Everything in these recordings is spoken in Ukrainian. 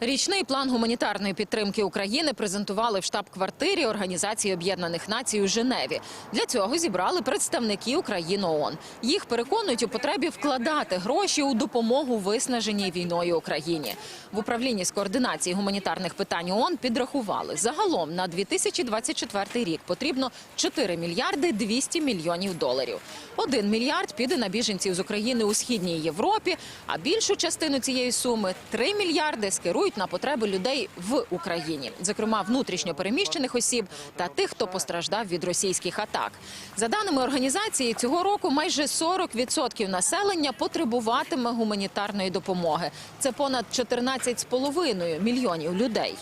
Річний план гуманітарної підтримки України презентували в штаб-квартирі Організації Об'єднаних Націй у Женеві. Для цього зібрали представників країн ООН. Їх переконують у потребі вкладати гроші у допомогу виснаженій війною Україні. В управлінні з координації гуманітарних питань ООН підрахували загалом на 2024 рік потрібно 4 мільярди 200 мільйонів доларів. Один мільярд піде на біженців з України у східній Європі, а більшу частину цієї суми 3 мільярди скерують на потреби людей в Україні, зокрема внутрішньо переміщених осіб та тих, хто постраждав від російських атак. За даними організації, цього року майже 40% населення потребуватиме гуманітарної допомоги. Це понад 14,5 мільйонів людей.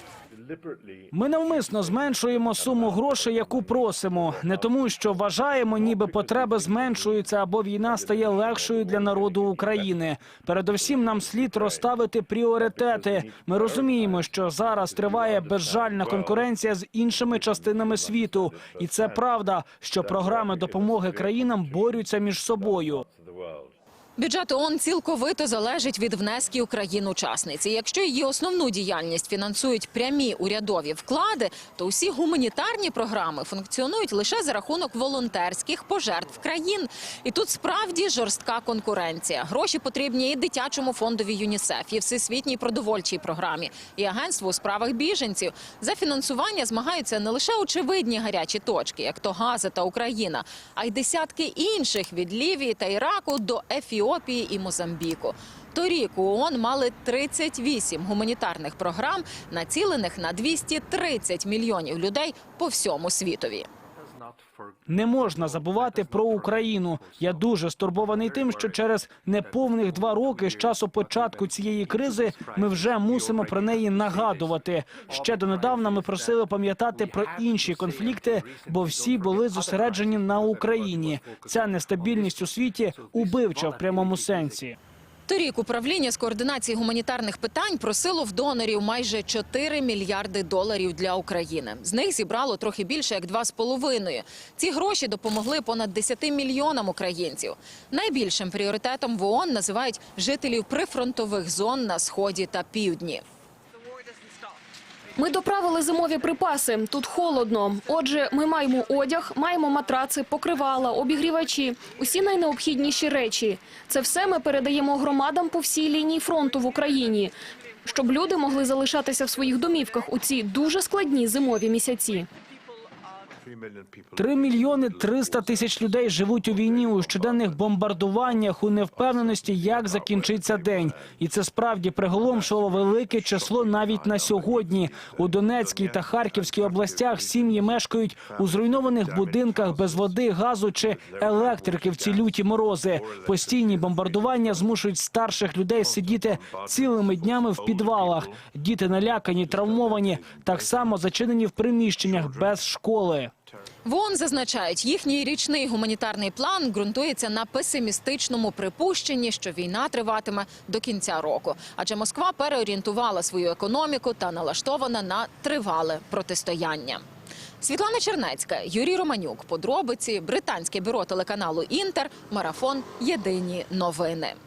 Ми навмисно зменшуємо суму грошей, яку просимо, не тому, що вважаємо, ніби потреби зменшуються або війна стає легшою для народу України. Передовсім нам слід розставити пріоритети. Ми розуміємо, що зараз триває безжальна конкуренція з іншими частинами світу, і це правда, що програми допомоги країнам борються між собою. Бюджет ООН цілковито залежить від внесків країн-учасниць. Якщо її основну діяльність фінансують прямі урядові вклади, то усі гуманітарні програми функціонують лише за рахунок волонтерських пожертв країн. І тут справді жорстка конкуренція. Гроші потрібні і дитячому фондові ЮНІСЕФ, і всесвітній продовольчій програмі, і агентству у справах біженців. За фінансування змагаються не лише очевидні гарячі точки, як то Газа та Україна, а й десятки інших від Лівії та Іраку до Ефіопії і Мозамбіку. Торік ООН мали 38 гуманітарних програм, націлених на 230 мільйонів людей по всьому світові. Не можна забувати про Україну. Я дуже стурбований тим, що через неповних два роки з часу початку цієї кризи ми вже мусимо про неї нагадувати. Ще донедавна ми просили пам'ятати про інші конфлікти, бо всі були зосереджені на Україні. Ця нестабільність у світі убивча в прямому сенсі. Торік управління з координації гуманітарних питань просило в донорів майже 4 мільярди доларів для України. З них зібрало трохи більше як 2,5. Ці гроші допомогли понад 10 мільйонам українців. Найбільшим пріоритетом в ООН називають жителів прифронтових зон на сході та півдні. Ми доправили зимові припаси. Тут холодно. Отже, ми маємо одяг, маємо матраци, покривала, обігрівачі, усі найнеобхідніші речі. Це все ми передаємо громадам по всій лінії фронту в Україні, щоб люди могли залишатися в своїх домівках у ці дуже складні зимові місяці. Три мільйони триста тисяч людей живуть у війні у щоденних бомбардуваннях у невпевненості, як закінчиться день, і це справді приголомшило велике число навіть на сьогодні. У Донецькій та Харківській областях сім'ї мешкають у зруйнованих будинках без води, газу чи електрики в ці люті морози. Постійні бомбардування змушують старших людей сидіти цілими днями в підвалах. Діти налякані, травмовані, так само зачинені в приміщеннях без школи. В ООН зазначають, їхній річний гуманітарний план ґрунтується на песимістичному припущенні, що війна триватиме до кінця року. Адже Москва переорієнтувала свою економіку та налаштована на тривале протистояння. Світлана Чернецька, Юрій Романюк. Подробиці британське бюро телеканалу Інтер. Марафон. Єдині новини.